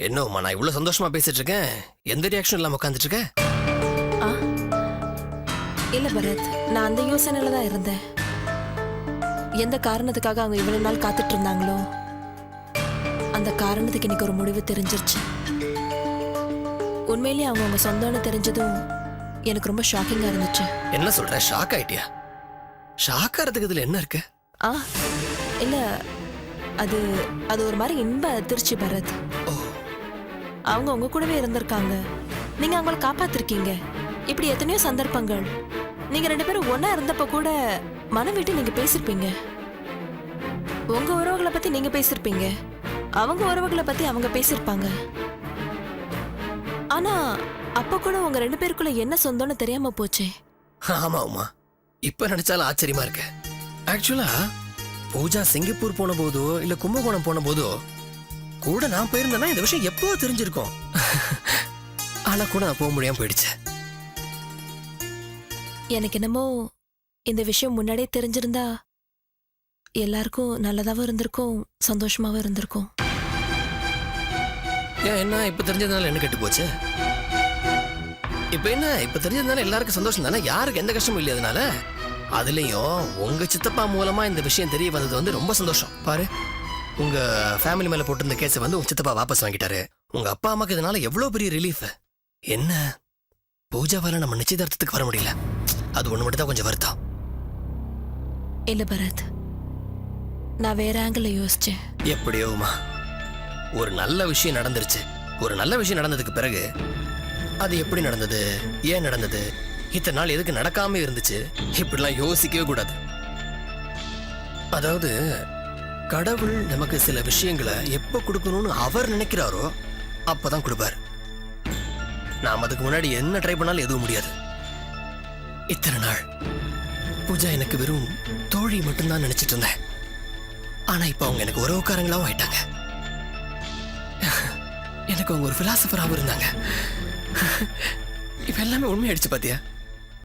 என்னம்மா நான் இவ்வளவு சந்தோஷமா பேசிட்டு இருக்கேன் எந்த ரியாக்ஷன் இல்லாம உட்காந்துட்டு இருக்க ஆ? இல்ல பரத் நான் அந்த யோசனையில தான் இருந்தேன். எந்த காரணத்துக்காக அவங்க இவ்வளவு நாள் காத்துட்டு இருந்தாங்களோ அந்த காரணத்துக்கு இன்னைக்கு ஒரு முடிவு தெரிஞ்சிருச்சு. உண்மையிலேயே அவங்க அவங்க சொந்தம்னு தெரிஞ்சதும் எனக்கு ரொம்ப ஷாக்கிங்கா இருந்துச்சு. என்ன சொல்ற? ஷாக் ஆயிட்டியா? ஷாக் ஆறதுக்கு இதுல என்ன இருக்கு? ஆ இல்ல அது அது ஒரு மாதிரி இன்ப அதிர்ச்சி பரத். அவங்க உங்க கூடவே இருந்திருக்காங்க. நீங்க அவங்கள காப்பாத்திருக்கீங்க. இப்படி எத்தனையோ சந்தர்ப்பங்கள். நீங்க ரெண்டு பேரும் ஒன்னா இருந்தப்ப கூட மனம் விட்டு நீங்க பேசிருப்பீங்க. உங்க உறவுகளை பத்தி நீங்க பேசிருப்பீங்க. அவங்க உறவுகளை பத்தி அவங்க பேசிருப்பாங்க. ஆனா அப்ப கூட உங்க ரெண்டு பேருக்குள்ள என்ன சொந்தம்னு தெரியாம போச்சே. ஆமா உமா. இப்ப நினைச்சாலும் ஆச்சரியமா இருக்கு. ஆக்சுவலா பூஜா சிங்கப்பூர் போன போதோ இல்ல கும்பகோணம் போன போதோ கூட நான் போயிருந்தேன்னா இந்த விஷயம் எப்போ தெரிஞ்சிருக்கும்? ஆனா கூட நான் போக முடியாம போயிடுச்சு. எனக்கு என்னமோ இந்த விஷயம் முன்னாடியே தெரிஞ்சிருந்தா எல்லாருக்கும் நல்லதாவும் இருந்திருக்கும் சந்தோஷமாவும் இருந்திருக்கும். ஏன் என்ன இப்ப தெரிஞ்சதுனால என்ன கெட்டு போச்சு? இப்ப என்ன இப்ப தெரிஞ்சதுனால எல்லாருக்கும் சந்தோஷம் தானே? யாருக்கு எந்த கஷ்டமும் இல்லையா அதனால அதுலயும் உங்க சித்தப்பா மூலமா இந்த விஷயம் தெரிய வந்தது வந்து ரொம்ப சந்தோஷம். பாரு. உங்க ஃபேமிலி மேல போட்டிருந்த கேஸை வந்து உங்க சித்தப்பா வாபஸ் வாங்கிட்டாரு. உங்க அப்பா அம்மாக்கு இதனால எவ்வளவு பெரிய ரிலீஃப் என்ன? பூஜாவால நம்ம நிச்சயதார்த்தத்துக்கு வர முடியல. அது ஒண்ணு மட்டும் தான் கொஞ்சம் வருத்தம். இல்ல பரத். நான் வேற ஆங்கிள் யோசிச்சேன். எப்படியோமா ஒரு நல்ல விஷயம் நடந்துருச்சு. ஒரு நல்ல விஷயம் நடந்ததுக்கு பிறகு அது எப்படி நடந்தது? ஏன் நடந்தது? இத்தனை நாள் எதுக்கு நடக்காம இருந்துச்சு? இப்படிலாம் யோசிக்கவே கூடாது. அதாவது கடவுள் நமக்கு சில விஷயங்களை எப்போ கொடுக்கணும்னு அவர் நினைக்கிறாரோ அப்பதான் கொடுப்பார். நாம் அதுக்கு முன்னாடி என்ன ட்ரை பண்ணாலும் எதுவும் முடியாது. இத்தனை நாள் பூஜா எனக்கு வெறும் தோழி மட்டும்தான் நினைச்சிட்டு இருந்தேன். ஆனா இப்ப அவங்க எனக்கு உறவுக்காரங்களாவும் ஆயிட்டாங்க. எனக்கு அவங்க ஒரு பிலாசபராகவும் இருந்தாங்க. இப்ப எல்லாமே உண்மையாயிடுச்சு பாத்தியா?